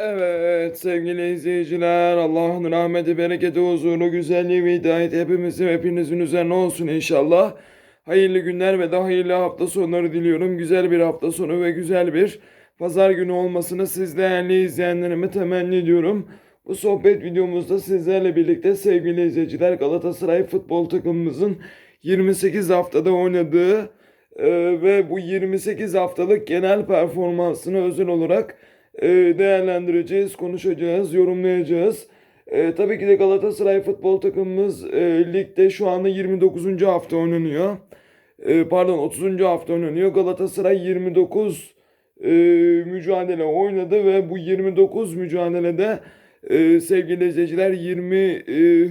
Evet sevgili izleyiciler Allah'ın rahmeti, bereketi, huzuru, güzelliği ve hidayeti hepimizin hepinizin üzerine olsun inşallah. Hayırlı günler ve de hayırlı hafta sonları diliyorum. Güzel bir hafta sonu ve güzel bir pazar günü olmasını siz değerli izleyenlerime temenni ediyorum. Bu sohbet videomuzda sizlerle birlikte sevgili izleyiciler Galatasaray futbol takımımızın 28 haftada oynadığı e, ve bu 28 haftalık genel performansını özel olarak e, değerlendireceğiz, konuşacağız, yorumlayacağız. E, tabii ki de Galatasaray futbol takımımız e, ligde şu anda 29. hafta oynanıyor. E, pardon 30. hafta oynanıyor. Galatasaray 29 e, mücadele oynadı ve bu 29 mücadelede e, sevgili izleyiciler 20 e,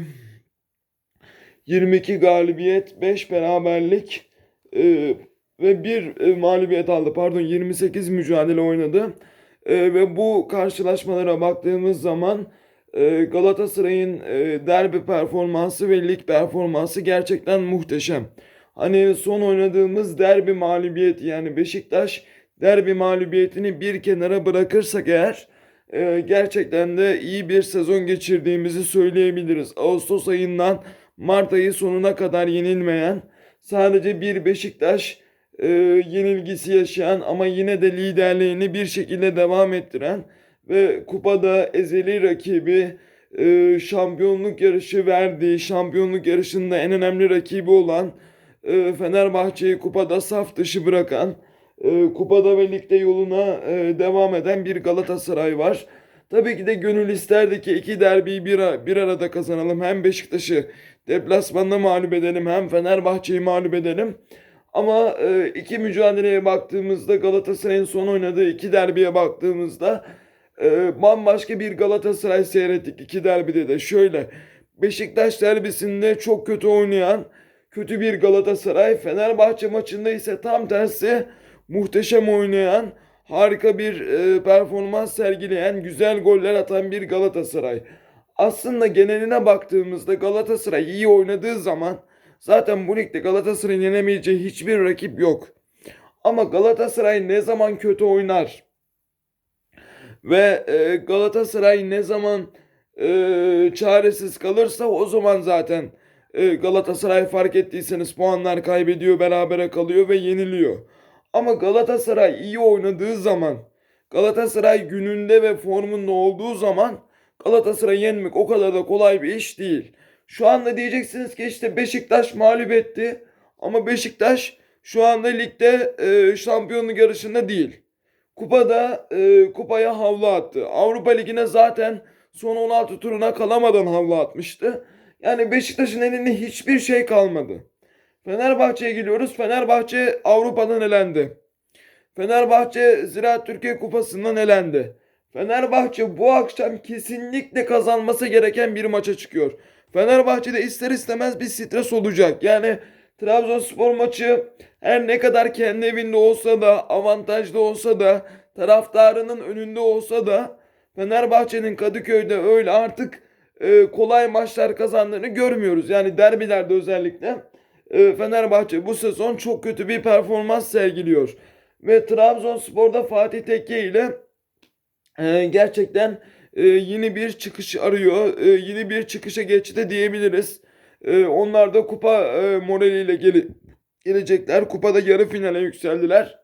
22 galibiyet, 5 beraberlik e, ve 1 e, mağlubiyet aldı. Pardon 28 mücadele oynadı. E, ve bu karşılaşmalara baktığımız zaman e, Galatasaray'ın e, derbi performansı ve lig performansı gerçekten muhteşem. Hani son oynadığımız derbi mağlubiyeti yani Beşiktaş derbi mağlubiyetini bir kenara bırakırsak eğer e, gerçekten de iyi bir sezon geçirdiğimizi söyleyebiliriz. Ağustos ayından Mart ayı sonuna kadar yenilmeyen sadece bir Beşiktaş e, yenilgisi yaşayan ama yine de liderliğini bir şekilde devam ettiren ve kupada ezeli rakibi e, şampiyonluk yarışı verdiği şampiyonluk yarışında en önemli rakibi olan e, Fenerbahçe'yi kupada saf dışı bırakan e, kupada ve ligde yoluna e, devam eden bir Galatasaray var. Tabii ki de gönül isterdi ki iki derbiyi bir, bir arada kazanalım. Hem Beşiktaş'ı deplasmanda mağlup edelim hem Fenerbahçe'yi mağlup edelim. Ama e, iki mücadeleye baktığımızda Galatasaray'ın son oynadığı iki derbiye baktığımızda e, bambaşka bir Galatasaray seyrettik iki derbide de. Şöyle Beşiktaş derbisinde çok kötü oynayan kötü bir Galatasaray. Fenerbahçe maçında ise tam tersi muhteşem oynayan harika bir e, performans sergileyen güzel goller atan bir Galatasaray. Aslında geneline baktığımızda Galatasaray iyi oynadığı zaman zaten bu ligde Galatasaray'ın yenemeyeceği hiçbir rakip yok. Ama Galatasaray ne zaman kötü oynar ve e, Galatasaray ne zaman e, çaresiz kalırsa o zaman zaten e, Galatasaray fark ettiyseniz puanlar kaybediyor, berabere kalıyor ve yeniliyor. Ama Galatasaray iyi oynadığı zaman, Galatasaray gününde ve formunda olduğu zaman Galatasaray'ı yenmek o kadar da kolay bir iş değil. Şu anda diyeceksiniz ki işte Beşiktaş mağlup etti ama Beşiktaş şu anda ligde e, şampiyonluk yarışında değil. Kupada e, kupaya havlu attı. Avrupa Ligi'ne zaten son 16 turuna kalamadan havlu atmıştı. Yani Beşiktaş'ın elinde hiçbir şey kalmadı. Fenerbahçe'ye geliyoruz. Fenerbahçe Avrupa'dan elendi. Fenerbahçe Ziraat Türkiye Kupası'ndan elendi. Fenerbahçe bu akşam kesinlikle kazanması gereken bir maça çıkıyor. Fenerbahçe'de ister istemez bir stres olacak. Yani Trabzonspor maçı her ne kadar kendi evinde olsa da avantajlı olsa da taraftarının önünde olsa da Fenerbahçe'nin Kadıköy'de öyle artık e, kolay maçlar kazandığını görmüyoruz. Yani derbilerde özellikle e, Fenerbahçe bu sezon çok kötü bir performans sergiliyor. Ve Trabzonspor'da Fatih Tekke ile e, gerçekten e, yeni bir çıkış arıyor. E, yeni bir çıkışa geçti diyebiliriz. E, onlar da kupa e, moraliyle gele- gelecekler. Kupada yarı finale yükseldiler.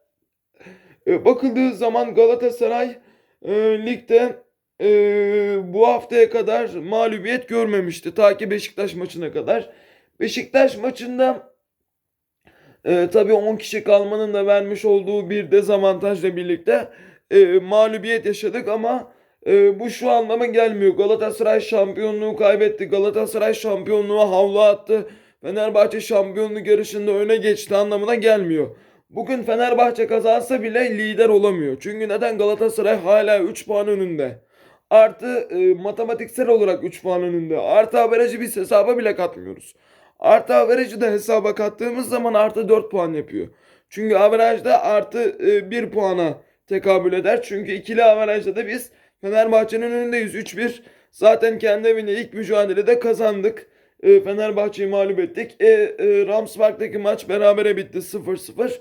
E, bakıldığı zaman Galatasaray e, ligde e, bu haftaya kadar mağlubiyet görmemişti. Ta ki Beşiktaş maçına kadar. Beşiktaş maçında e, tabii 10 kişi kalmanın da vermiş olduğu bir dezavantajla birlikte e, mağlubiyet yaşadık ama e, bu şu anlama gelmiyor. Galatasaray şampiyonluğu kaybetti. Galatasaray şampiyonluğa havlu attı. Fenerbahçe şampiyonluk yarışında öne geçti anlamına gelmiyor. Bugün Fenerbahçe kazansa bile lider olamıyor. Çünkü neden Galatasaray hala 3 puan önünde. Artı e, matematiksel olarak 3 puan önünde. Artı averajı biz hesaba bile katmıyoruz. Artı averajı da hesaba kattığımız zaman artı 4 puan yapıyor. Çünkü averajda artı e, 1 puana tekabül eder. Çünkü ikili averajda da biz Fenerbahçe'nin önündeyiz 3-1. Zaten kendi evinde ilk mücadelede kazandık. E, Fenerbahçe'yi mağlup ettik. E, e, Ramsberg'deki maç berabere bitti 0-0.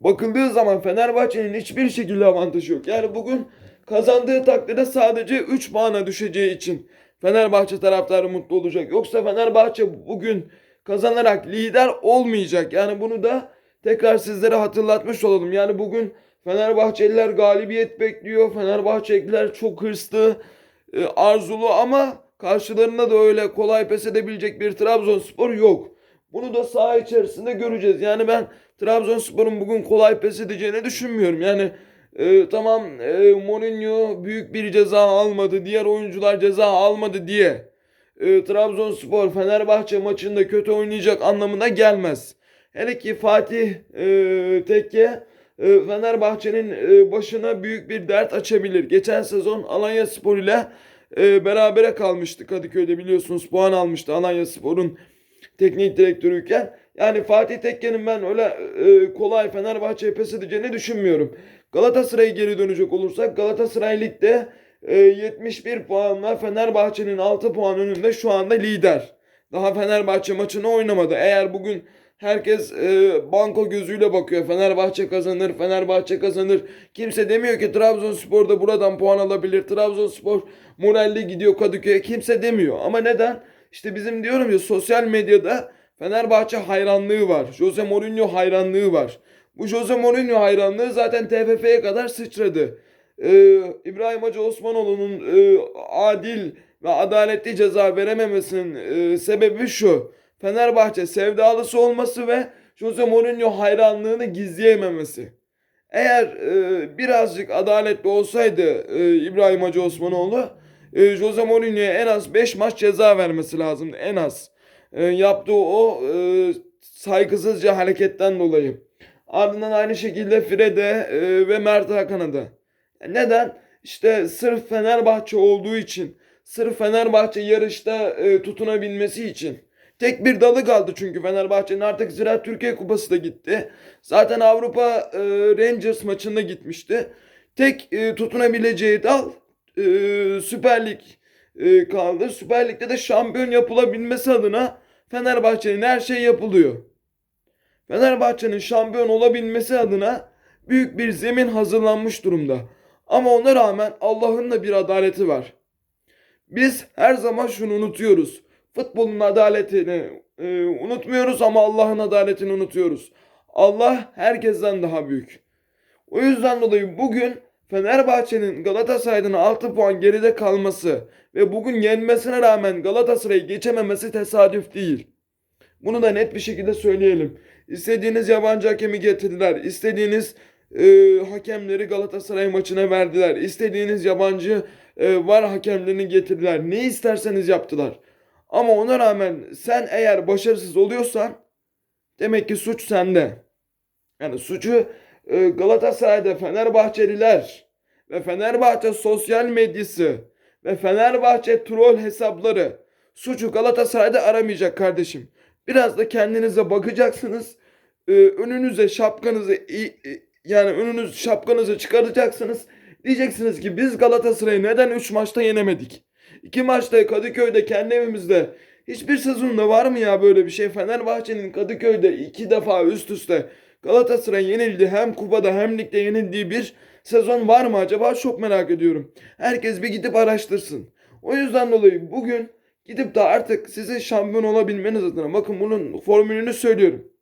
Bakıldığı zaman Fenerbahçe'nin hiçbir şekilde avantajı yok. Yani bugün Kazandığı takdirde sadece 3 puana düşeceği için Fenerbahçe taraftarı mutlu olacak. Yoksa Fenerbahçe bugün kazanarak lider olmayacak. Yani bunu da tekrar sizlere hatırlatmış olalım. Yani bugün Fenerbahçeliler galibiyet bekliyor. Fenerbahçeliler çok hırslı, e, arzulu ama karşılarında da öyle kolay pes edebilecek bir Trabzonspor yok. Bunu da saha içerisinde göreceğiz. Yani ben Trabzonspor'un bugün kolay pes edeceğini düşünmüyorum. Yani e, tamam e, Mourinho büyük bir ceza almadı, diğer oyuncular ceza almadı diye e, Trabzonspor Fenerbahçe maçında kötü oynayacak anlamına gelmez. Hele ki Fatih e, Tekke Fenerbahçe'nin e, başına büyük bir dert açabilir. Geçen sezon Alanya Spor ile e, berabere kalmıştı Kadıköy'de biliyorsunuz puan almıştı Alanya Spor'un teknik direktörüyken. Yani Fatih Tekke'nin ben öyle e, kolay Fenerbahçe'ye pes edeceğini düşünmüyorum. Galatasaray'a geri dönecek olursak Galatasaray Lig'de e, 71 puanla Fenerbahçe'nin 6 puan önünde şu anda lider. Daha Fenerbahçe maçını oynamadı. Eğer bugün herkes e, banko gözüyle bakıyor. Fenerbahçe kazanır, Fenerbahçe kazanır. Kimse demiyor ki Trabzonspor da buradan puan alabilir. Trabzonspor moralli gidiyor Kadıköy'e. Kimse demiyor. Ama neden? İşte bizim diyorum ya sosyal medyada Fenerbahçe hayranlığı var. Jose Mourinho hayranlığı var. Bu Jose Mourinho hayranlığı zaten TFF'ye kadar sıçradı. Ee, İbrahim Hacı Osmanoğlu'nun e, adil ve adaletli ceza verememesinin e, sebebi şu. Fenerbahçe sevdalısı olması ve Jose Mourinho hayranlığını gizleyememesi. Eğer e, birazcık adaletli olsaydı e, İbrahim Hacı Osmanoğlu e, Jose Mourinho'ya en az 5 maç ceza vermesi lazımdı en az. E, yaptığı o e, saygısızca hareketten dolayı. Ardından aynı şekilde Fred'e e, ve Mert Hakan'a da. Neden? İşte sırf Fenerbahçe olduğu için, sırf Fenerbahçe yarışta e, tutunabilmesi için. Tek bir dalı kaldı çünkü Fenerbahçe'nin artık Ziraat Türkiye Kupası da gitti. Zaten Avrupa e, Rangers maçında gitmişti. Tek e, tutunabileceği dal e, Süper Lig e, kaldı. Süper Lig'de de şampiyon yapılabilmesi adına Fenerbahçe'nin her şey yapılıyor. Fenerbahçe'nin şampiyon olabilmesi adına büyük bir zemin hazırlanmış durumda. Ama ona rağmen Allah'ın da bir adaleti var. Biz her zaman şunu unutuyoruz. Futbolun adaletini e, unutmuyoruz ama Allah'ın adaletini unutuyoruz. Allah herkesten daha büyük. O yüzden dolayı bugün Fenerbahçe'nin Galatasaray'dan 6 puan geride kalması ve bugün yenmesine rağmen Galatasaray'ı geçememesi tesadüf değil. Bunu da net bir şekilde söyleyelim. İstediğiniz yabancı hakemi getirdiler. İstediğiniz e, hakemleri Galatasaray maçına verdiler. İstediğiniz yabancı e, var hakemlerini getirdiler. Ne isterseniz yaptılar. Ama ona rağmen sen eğer başarısız oluyorsan demek ki suç sende. Yani suçu e, Galatasaray'da Fenerbahçeliler ve Fenerbahçe sosyal medyası ve Fenerbahçe troll hesapları suçu Galatasaray'da aramayacak kardeşim. Biraz da kendinize bakacaksınız. E, önünüze şapkanızı yani önünüz şapkanızı çıkaracaksınız. Diyeceksiniz ki biz Galatasaray'ı neden 3 maçta yenemedik? 2 maçta Kadıköy'de kendi evimizde hiçbir sezonda var mı ya böyle bir şey? Fenerbahçe'nin Kadıköy'de iki defa üst üste Galatasaray yenildi hem kupada hem ligde yenildiği bir sezon var mı acaba? Çok merak ediyorum. Herkes bir gidip araştırsın. O yüzden dolayı bugün gidip de artık size şampiyon olabilmeniz adına bakın bunun formülünü söylüyorum.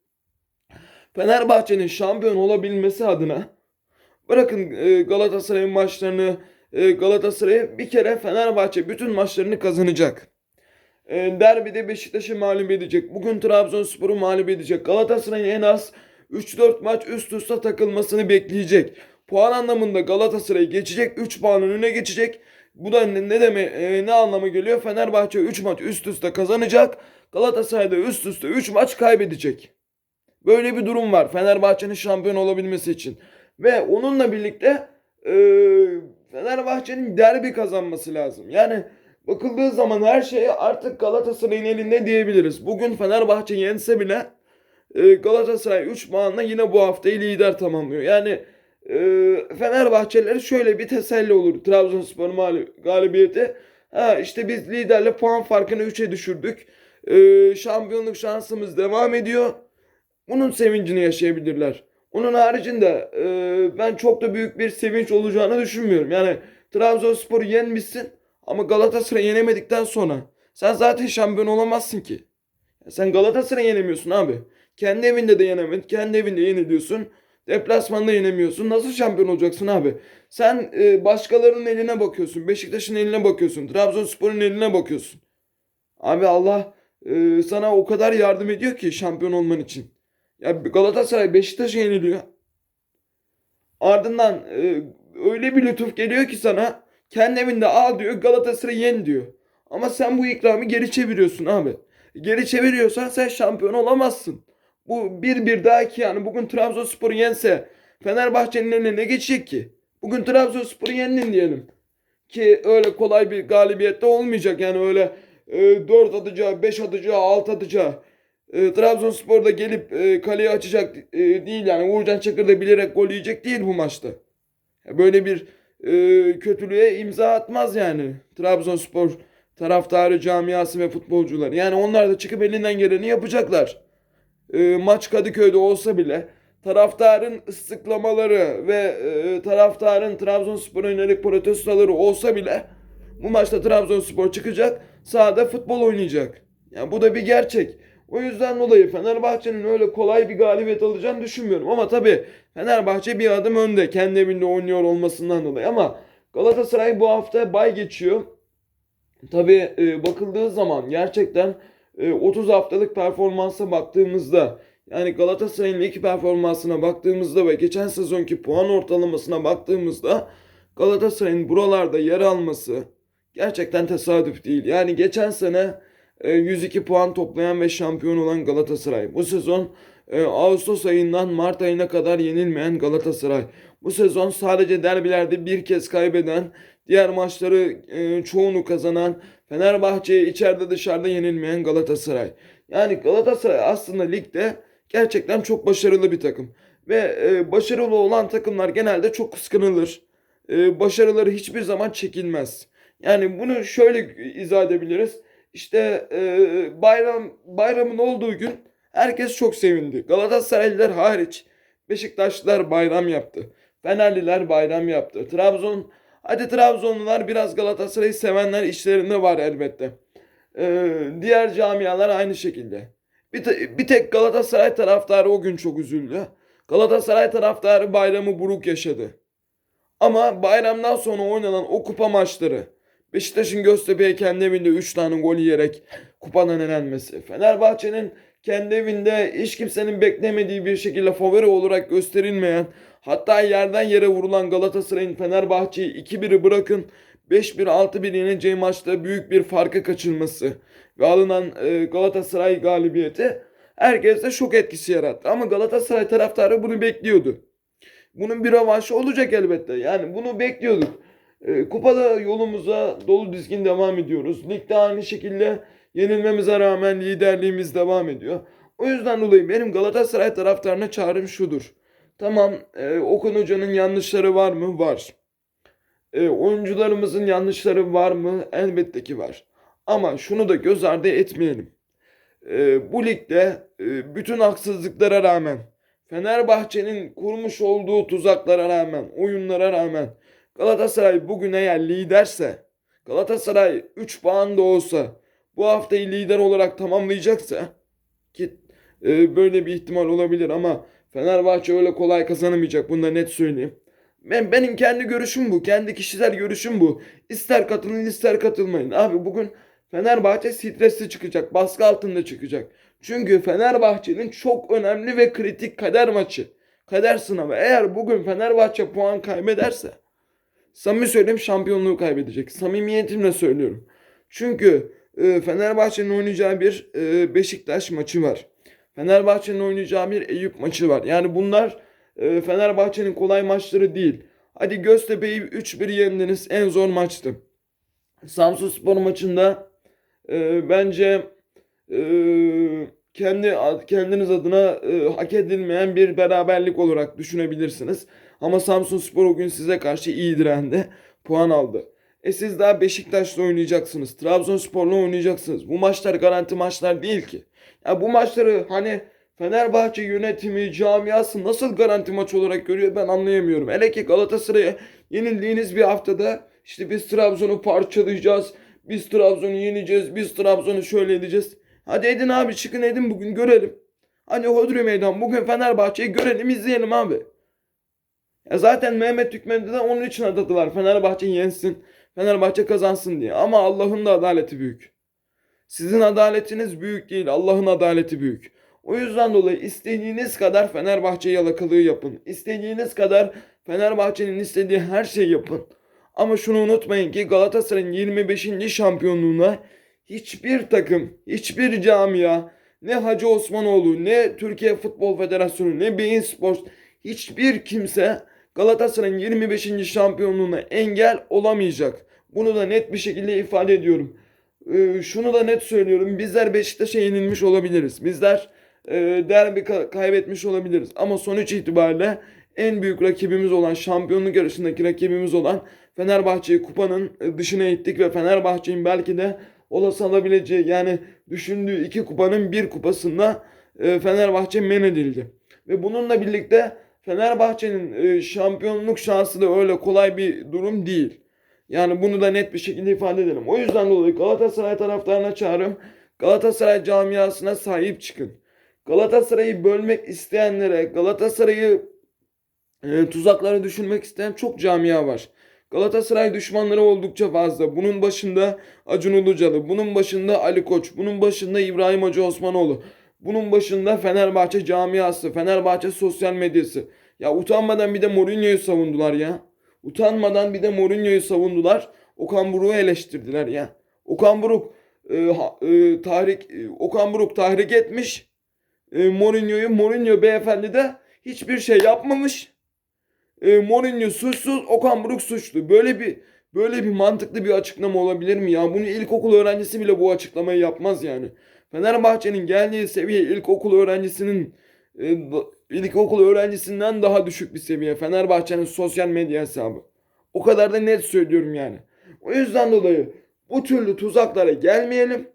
Fenerbahçe'nin şampiyon olabilmesi adına bırakın e, Galatasaray'ın maçlarını e, Galatasaray'a bir kere Fenerbahçe bütün maçlarını kazanacak. E, derbide Beşiktaş'ı mağlup edecek. Bugün Trabzonspor'u mağlup edecek. Galatasaray'ın en az 3-4 maç üst üste takılmasını bekleyecek. Puan anlamında Galatasaray geçecek. 3 puan önüne geçecek. Bu da ne, ne deme e, ne anlama geliyor? Fenerbahçe 3 maç üst üste kazanacak. Galatasaray da üst üste 3 maç kaybedecek. Böyle bir durum var Fenerbahçe'nin şampiyon olabilmesi için. Ve onunla birlikte e, Fenerbahçe'nin derbi kazanması lazım. Yani bakıldığı zaman her şey artık Galatasaray'ın elinde diyebiliriz. Bugün Fenerbahçe yense bile e, Galatasaray 3 puanla yine bu haftayı lider tamamlıyor. Yani e, Fenerbahçeliler şöyle bir teselli olur Trabzonspor galibiyeti. Ha işte biz liderle puan farkını 3'e düşürdük. E, şampiyonluk şansımız devam ediyor. Bunun sevincini yaşayabilirler. Onun haricinde e, ben çok da büyük bir sevinç olacağını düşünmüyorum. Yani Trabzonspor'u yenmişsin ama Galatasaray'ı yenemedikten sonra sen zaten şampiyon olamazsın ki. Sen Galatasaray'ı yenemiyorsun abi. Kendi evinde de yenemedin. Kendi evinde yeniliyorsun. Deplasmanda yenemiyorsun. Nasıl şampiyon olacaksın abi? Sen e, başkalarının eline bakıyorsun. Beşiktaş'ın eline bakıyorsun. Trabzonspor'un eline bakıyorsun. Abi Allah e, sana o kadar yardım ediyor ki şampiyon olman için. Ya Galatasaray Beşiktaş'a yeniliyor. Ardından e, öyle bir lütuf geliyor ki sana kendi evinde al diyor Galatasaray'ı yen diyor. Ama sen bu ikramı geri çeviriyorsun abi. Geri çeviriyorsan sen şampiyon olamazsın. Bu bir bir daha ki yani bugün Trabzonspor'u yense Fenerbahçe'nin eline ne geçecek ki? Bugün Trabzonspor'u yendin diyelim. Ki öyle kolay bir galibiyette olmayacak yani öyle e, 4 atacağı, 5 atacağı, 6 atacağı. E, Trabzonspor da gelip e, kaleyi açacak e, değil yani Uğurcan Çakır da bilerek gol yiyecek değil bu maçta. Böyle bir e, kötülüğe imza atmaz yani Trabzonspor taraftarı, camiası ve futbolcular. Yani onlar da çıkıp elinden geleni yapacaklar. E, maç Kadıköy'de olsa bile taraftarın ıslıklamaları ve e, taraftarın Trabzonspor'a yönelik protestoları olsa bile bu maçta Trabzonspor çıkacak, sahada futbol oynayacak. Yani bu da bir gerçek. O yüzden dolayı Fenerbahçe'nin öyle kolay bir galibiyet alacağını düşünmüyorum. Ama tabii Fenerbahçe bir adım önde kendi evinde oynuyor olmasından dolayı. Ama Galatasaray bu hafta bay geçiyor. Tabii e, bakıldığı zaman gerçekten e, 30 haftalık performansa baktığımızda yani Galatasaray'ın lig performansına baktığımızda ve geçen sezonki puan ortalamasına baktığımızda Galatasaray'ın buralarda yer alması gerçekten tesadüf değil. Yani geçen sene 102 puan toplayan ve şampiyon olan Galatasaray. Bu sezon e, Ağustos ayından Mart ayına kadar yenilmeyen Galatasaray. Bu sezon sadece derbilerde bir kez kaybeden, diğer maçları e, çoğunu kazanan, Fenerbahçe'ye içeride dışarıda yenilmeyen Galatasaray. Yani Galatasaray aslında ligde gerçekten çok başarılı bir takım. Ve e, başarılı olan takımlar genelde çok kıskanılır. E, başarıları hiçbir zaman çekilmez. Yani bunu şöyle izah edebiliriz. İşte e, bayram bayramın olduğu gün herkes çok sevindi. Galatasaraylılar hariç Beşiktaşlılar bayram yaptı. Fenerliler bayram yaptı. Trabzon hadi Trabzonlular biraz Galatasaray'ı sevenler işlerinde var elbette. E, diğer camialar aynı şekilde. Bir, te- bir tek Galatasaray taraftarı o gün çok üzüldü. Galatasaray taraftarı bayramı buruk yaşadı. Ama bayramdan sonra oynanan o kupa maçları Beşiktaş'ın Göztepe'ye kendi evinde 3 tane gol yiyerek kupadan elenmesi. Fenerbahçe'nin kendi evinde hiç kimsenin beklemediği bir şekilde favori olarak gösterilmeyen hatta yerden yere vurulan Galatasaray'ın Fenerbahçe'yi 2-1'i bırakın 5-1 6-1 yeneceği maçta büyük bir farka kaçırması ve alınan e, Galatasaray galibiyeti herkeste şok etkisi yarattı. Ama Galatasaray taraftarı bunu bekliyordu. Bunun bir rövanşı olacak elbette. Yani bunu bekliyorduk. E, kupada yolumuza dolu dizgin devam ediyoruz. Ligde aynı şekilde yenilmemize rağmen liderliğimiz devam ediyor. O yüzden dolayı benim Galatasaray taraftarına çağrım şudur. Tamam e, Okan Hoca'nın yanlışları var mı? Var. E, oyuncularımızın yanlışları var mı? Elbette ki var. Ama şunu da göz ardı etmeyelim. E, bu ligde e, bütün haksızlıklara rağmen, Fenerbahçe'nin kurmuş olduğu tuzaklara rağmen, oyunlara rağmen Galatasaray bugün eğer liderse, Galatasaray 3 puan da olsa bu haftayı lider olarak tamamlayacaksa ki e, böyle bir ihtimal olabilir ama Fenerbahçe öyle kolay kazanamayacak. Bunu da net söyleyeyim. Ben benim kendi görüşüm bu. Kendi kişisel görüşüm bu. İster katılın ister katılmayın. Abi bugün Fenerbahçe stresli çıkacak. Baskı altında çıkacak. Çünkü Fenerbahçe'nin çok önemli ve kritik kader maçı. Kader sınavı. Eğer bugün Fenerbahçe puan kaybederse samimi söyleyeyim şampiyonluğu kaybedecek. Samimiyetimle söylüyorum. Çünkü e, Fenerbahçe'nin oynayacağı bir e, Beşiktaş maçı var. Fenerbahçe'nin oynayacağı bir Eyüp maçı var. Yani bunlar e, Fenerbahçe'nin kolay maçları değil. Hadi Göztepe'yi 3-1 yendiniz. En zor maçtı. Samsunspor maçında e, bence e, kendi kendiniz adına e, hak edilmeyen bir beraberlik olarak düşünebilirsiniz. Ama Samsunspor o gün size karşı iyi direndi. Puan aldı. E siz daha Beşiktaş'la oynayacaksınız. Trabzonspor'la oynayacaksınız. Bu maçlar garanti maçlar değil ki. Ya bu maçları hani Fenerbahçe yönetimi, camiası nasıl garanti maç olarak görüyor ben anlayamıyorum. Hele ki Galatasaray'a yenildiğiniz bir haftada işte biz Trabzon'u parçalayacağız. Biz Trabzon'u yeneceğiz. Biz Trabzon'u şöyle edeceğiz. Hadi edin abi çıkın edin bugün görelim. Hani Hodri Meydan bugün Fenerbahçe'yi görelim izleyelim abi. Ya zaten Mehmet Hükmen'i de onun için adadılar. Fenerbahçe yensin. Fenerbahçe kazansın diye. Ama Allah'ın da adaleti büyük. Sizin adaletiniz büyük değil. Allah'ın adaleti büyük. O yüzden dolayı istediğiniz kadar Fenerbahçe yalakalığı yapın. İstediğiniz kadar Fenerbahçe'nin istediği her şeyi yapın. Ama şunu unutmayın ki Galatasaray'ın 25. şampiyonluğuna hiçbir takım, hiçbir camia, ne Hacı Osmanoğlu, ne Türkiye Futbol Federasyonu, ne Bein Sports, hiçbir kimse Galatasaray'ın 25. şampiyonluğuna engel olamayacak. Bunu da net bir şekilde ifade ediyorum. Ee, şunu da net söylüyorum. Bizler Beşiktaş'a yenilmiş olabiliriz. Bizler e, derbi ka- kaybetmiş olabiliriz. Ama sonuç itibariyle en büyük rakibimiz olan, şampiyonluk yarışındaki rakibimiz olan Fenerbahçe'yi kupanın e, dışına ittik ve Fenerbahçe'nin belki de olası alabileceği yani düşündüğü iki kupanın bir kupasında e, Fenerbahçe men edildi. Ve bununla birlikte Fenerbahçe'nin e, şampiyonluk şansı da öyle kolay bir durum değil. Yani bunu da net bir şekilde ifade edelim. O yüzden dolayı Galatasaray taraftarına çağrım. Galatasaray camiasına sahip çıkın. Galatasaray'ı bölmek isteyenlere, Galatasaray'ı e, tuzaklara düşürmek isteyen çok camia var. Galatasaray düşmanları oldukça fazla. Bunun başında Acun Ilıcalı, bunun başında Ali Koç, bunun başında İbrahim Hacı Osmanoğlu, bunun başında Fenerbahçe camiası, Fenerbahçe sosyal medyası. Ya utanmadan bir de Mourinho'yu savundular ya. Utanmadan bir de Mourinho'yu savundular. Okan Buruk'u eleştirdiler ya. Okan Buruk e, e, tahrik e, Okan Buruk tahrik etmiş e, Mourinho'yu. Mourinho beyefendi de hiçbir şey yapmamış. E, Mourinho suçsuz, Okan Buruk suçlu. Böyle bir böyle bir mantıklı bir açıklama olabilir mi ya? Bunu ilkokul öğrencisi bile bu açıklamayı yapmaz yani. Fenerbahçe'nin geldiği seviye ilkokul öğrencisinin e, ilkokul öğrencisinden daha düşük bir seviye. Fenerbahçe'nin sosyal medya hesabı. O kadar da net söylüyorum yani. O yüzden dolayı bu türlü tuzaklara gelmeyelim.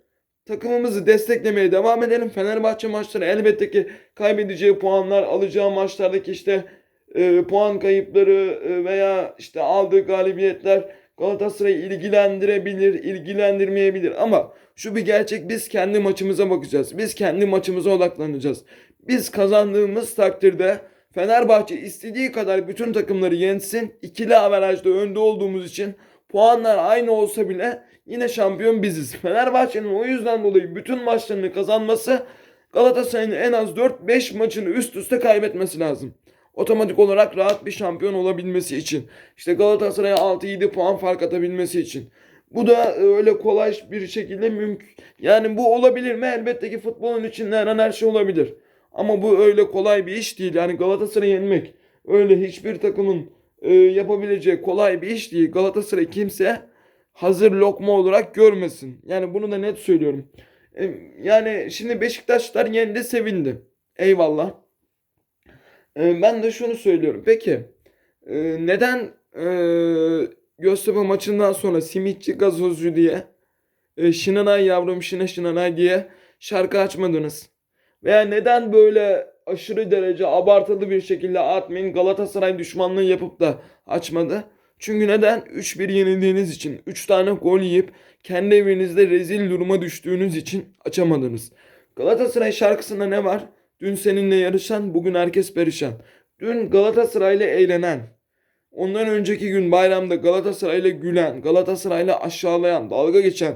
Takımımızı desteklemeye devam edelim. Fenerbahçe maçları elbette ki kaybedeceği puanlar, alacağı maçlardaki işte e, puan kayıpları e, veya işte aldığı galibiyetler Galatasaray'ı ilgilendirebilir, ilgilendirmeyebilir. Ama şu bir gerçek biz kendi maçımıza bakacağız. Biz kendi maçımıza odaklanacağız. Biz kazandığımız takdirde Fenerbahçe istediği kadar bütün takımları yensin. İkili averajda önde olduğumuz için puanlar aynı olsa bile yine şampiyon biziz. Fenerbahçe'nin o yüzden dolayı bütün maçlarını kazanması Galatasaray'ın en az 4-5 maçını üst üste kaybetmesi lazım. Otomatik olarak rahat bir şampiyon olabilmesi için. İşte Galatasaray'a 6-7 puan fark atabilmesi için. Bu da öyle kolay bir şekilde mümkün. Yani bu olabilir mi? Elbette ki futbolun içinde her an her şey olabilir. Ama bu öyle kolay bir iş değil. Yani Galatasaray'ı yenmek öyle hiçbir takımın e, yapabileceği kolay bir iş değil. Galatasaray kimse hazır lokma olarak görmesin. Yani bunu da net söylüyorum. E, yani şimdi Beşiktaşlar yendi sevindi. Eyvallah. E, ben de şunu söylüyorum. Peki e, neden e, Göztepe maçından sonra simitçi gazozcu diye e, Şinanay yavrum şine şinanay diye şarkı açmadınız? Veya neden böyle aşırı derece abartılı bir şekilde atmayın Galatasaray düşmanlığı yapıp da açmadı? Çünkü neden? 3-1 yenildiğiniz için, 3 tane gol yiyip kendi evinizde rezil duruma düştüğünüz için açamadınız. Galatasaray şarkısında ne var? Dün seninle yarışan, bugün herkes perişan. Dün Galatasaray'la eğlenen, ondan önceki gün bayramda Galatasaray'la gülen, Galatasaray'la aşağılayan, dalga geçen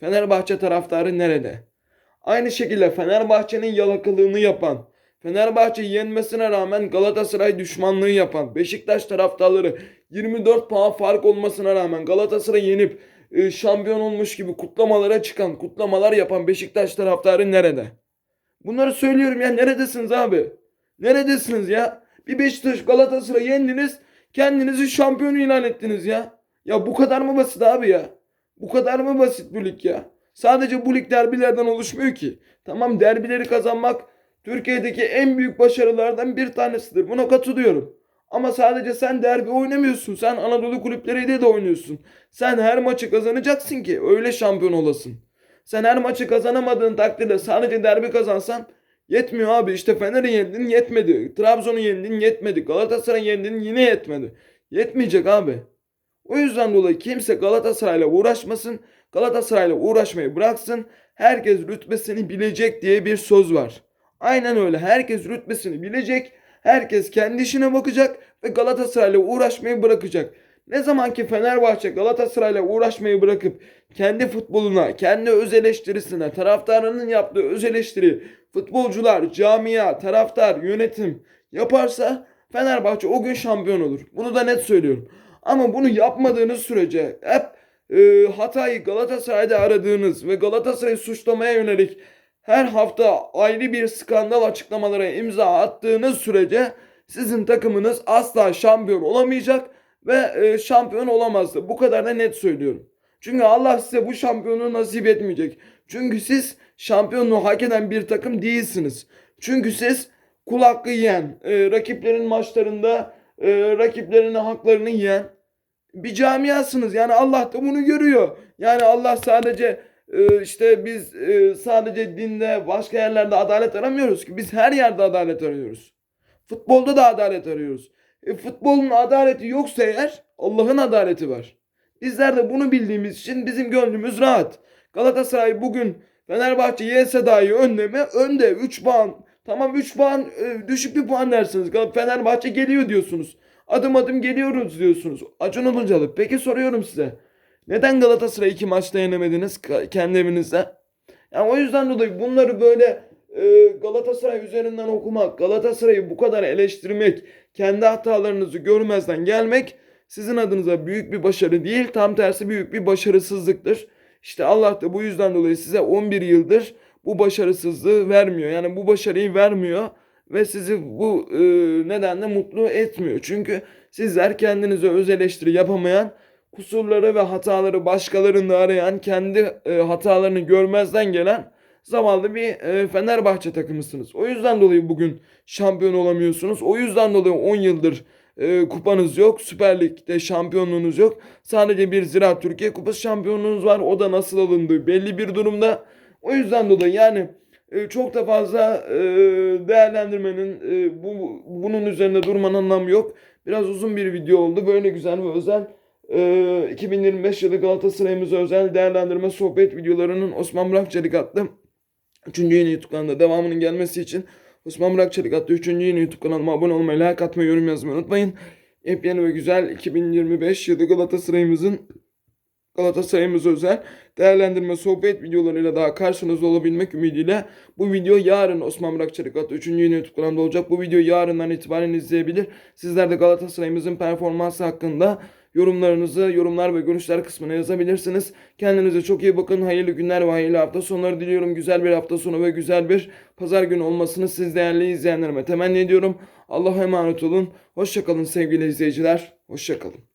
Fenerbahçe taraftarı nerede? Aynı şekilde Fenerbahçe'nin yalakalığını yapan, Fenerbahçe yenmesine rağmen Galatasaray düşmanlığı yapan, Beşiktaş taraftarları 24 puan fark olmasına rağmen Galatasaray'ı yenip e, şampiyon olmuş gibi kutlamalara çıkan, kutlamalar yapan Beşiktaş taraftarı nerede? Bunları söylüyorum ya neredesiniz abi? Neredesiniz ya? Bir Beşiktaş Galatasaray yendiniz, kendinizi şampiyon ilan ettiniz ya. Ya bu kadar mı basit abi ya? Bu kadar mı basit bu lig ya? Sadece bu lig derbilerden oluşmuyor ki. Tamam derbileri kazanmak Türkiye'deki en büyük başarılardan bir tanesidir. Buna katılıyorum. Ama sadece sen derbi oynamıyorsun. Sen Anadolu kulüpleriyle de oynuyorsun. Sen her maçı kazanacaksın ki öyle şampiyon olasın. Sen her maçı kazanamadığın takdirde sadece derbi kazansan Yetmiyor abi işte Fener'i yendin yetmedi. Trabzon'u yendin yetmedi. Galatasaray'ı yendin yine yetmedi. Yetmeyecek abi. O yüzden dolayı kimse Galatasaray'la uğraşmasın. Galatasaray'la uğraşmayı bıraksın. Herkes rütbesini bilecek diye bir söz var. Aynen öyle. Herkes rütbesini bilecek. Herkes kendi işine bakacak ve Galatasaray'la uğraşmayı bırakacak. Ne zaman ki Fenerbahçe Galatasaray'la uğraşmayı bırakıp kendi futboluna, kendi öz eleştirisine, taraftarının yaptığı öz eleştiri, futbolcular, camia, taraftar, yönetim yaparsa Fenerbahçe o gün şampiyon olur. Bunu da net söylüyorum. Ama bunu yapmadığınız sürece hep e, hatayı Galatasaray'da aradığınız ve Galatasaray'ı suçlamaya yönelik her hafta ayrı bir skandal açıklamalara imza attığınız sürece sizin takımınız asla şampiyon olamayacak ve e, şampiyon olamazdı. Bu kadar da net söylüyorum. Çünkü Allah size bu şampiyonluğu nasip etmeyecek. Çünkü siz şampiyonluğu hak eden bir takım değilsiniz. Çünkü siz kul hakkı yiyen, e, rakiplerin maçlarında e, rakiplerinin haklarını yiyen bir camiasınız. Yani Allah da bunu görüyor. Yani Allah sadece e, işte biz e, sadece dinde başka yerlerde adalet aramıyoruz ki. Biz her yerde adalet arıyoruz. Futbolda da adalet arıyoruz. E, futbolun adaleti yoksa eğer Allah'ın adaleti var. Bizler de bunu bildiğimiz için bizim gönlümüz rahat. Galatasaray bugün Fenerbahçe yense dahi önde mi? Önde 3 puan. Tamam 3 puan e, düşük bir puan dersiniz. Fenerbahçe geliyor diyorsunuz. Adım adım geliyoruz diyorsunuz. Acun Ilıcalı. Peki soruyorum size. Neden Galatasaray iki maçta yenemediniz kendi evinizde? Yani o yüzden dolayı bunları böyle Galatasaray üzerinden okumak, Galatasaray'ı bu kadar eleştirmek, kendi hatalarınızı görmezden gelmek sizin adınıza büyük bir başarı değil, tam tersi büyük bir başarısızlıktır. İşte Allah da bu yüzden dolayı size 11 yıldır bu başarısızlığı vermiyor. Yani bu başarıyı vermiyor ve sizi bu e, nedenle mutlu etmiyor. Çünkü sizler kendinize öz eleştiri yapamayan, kusurları ve hataları başkalarında arayan, kendi e, hatalarını görmezden gelen zavallı bir e, Fenerbahçe takımısınız. O yüzden dolayı bugün şampiyon olamıyorsunuz. O yüzden dolayı 10 yıldır e, kupanız yok. Süper Lig'de şampiyonluğunuz yok. Sadece bir Ziraat Türkiye Kupası şampiyonluğunuz var. O da nasıl alındığı belli bir durumda. O yüzden dolayı yani e, çok da fazla e, değerlendirmenin e, bu bunun üzerinde durmanın anlamı yok. Biraz uzun bir video oldu. Böyle güzel ve özel e, 2025 yılı Galatasaray'ımıza özel değerlendirme sohbet videolarının Osman Burak Çelik adlı 3. yeni YouTube kanalında devamının gelmesi için Osman Burak Çelik adlı 3. yeni YouTube kanalıma abone olmayı, like atmayı, yorum yazmayı unutmayın. Yepyeni ve güzel 2025 yılı Galatasaray'ımızın Galatasaray'ımız özel değerlendirme sohbet videolarıyla daha karşınızda olabilmek ümidiyle bu video yarın Osman Burak Çelik adlı 3. yeni YouTube kanalımda olacak. Bu videoyu yarından itibaren izleyebilir. Sizler de Galatasaray'ımızın performansı hakkında yorumlarınızı yorumlar ve görüşler kısmına yazabilirsiniz. Kendinize çok iyi bakın. Hayırlı günler ve hayırlı hafta sonları diliyorum. Güzel bir hafta sonu ve güzel bir pazar günü olmasını siz değerli izleyenlerime temenni ediyorum. Allah'a emanet olun. Hoşçakalın sevgili izleyiciler. Hoşçakalın.